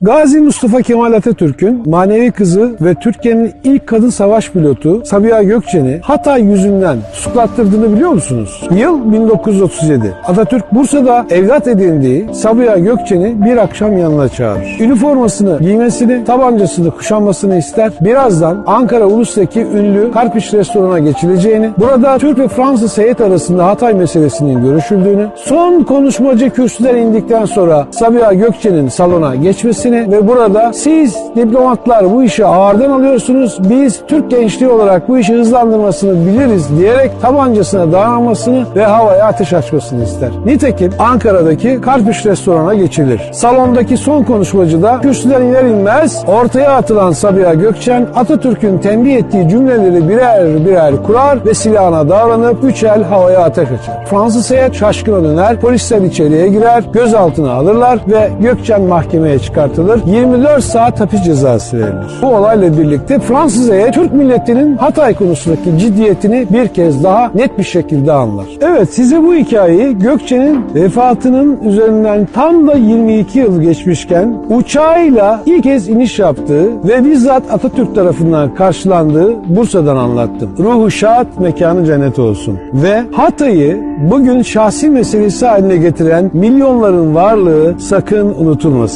Gazi Mustafa Kemal Atatürk'ün manevi kızı ve Türkiye'nin ilk kadın savaş pilotu Sabiha Gökçen'i Hatay yüzünden tutuklattırdığını biliyor musunuz? Yıl 1937. Atatürk Bursa'da evlat edindiği Sabiha Gökçen'i bir akşam yanına çağırır. Üniformasını giymesini, tabancasını kuşanmasını ister. Birazdan Ankara Ulus'taki ünlü Karpiş restorana geçileceğini, burada Türk ve Fransız heyet arasında Hatay meselesinin görüşüldüğünü, son konuşmacı kürsüden indikten sonra Sabiha Gökçen'in salona geçmesini ve burada siz diplomatlar bu işi ağırdan alıyorsunuz, biz Türk gençliği olarak bu işi hızlandırmasını biliriz diyerek tabancasına dayanmasını ve havaya ateş açmasını ister. Nitekim Ankara'daki Karpiş restorana geçilir. Salondaki son konuşmacı da kürsüden iner inmez ortaya atılan Sabiha Gökçen Atatürk'ün tembih ettiği cümleleri birer birer kurar ve silahına davranıp üç el havaya ateş açar. Fransız heyet şaşkına döner, polisler içeriye girer, gözaltına alırlar ve Gökçen mahkemeye çıkartılır. 24 saat hapis cezası verilir. Bu olayla birlikte Fransız Türk milletinin Hatay konusundaki ciddiyetini bir kez daha net bir şekilde anlar. Evet size bu hikayeyi Gökçen'in vefatının üzerinden tam da 22 yıl geçmişken uçağıyla ilk kez iniş yaptığı ve bizzat Atatürk tarafından karşılandığı Bursa'dan anlattım. Ruhu şad, mekanı cennet olsun. Ve Hatay'ı bugün şahsi meselesi haline getiren milyonların varlığı sakın unutulmasın.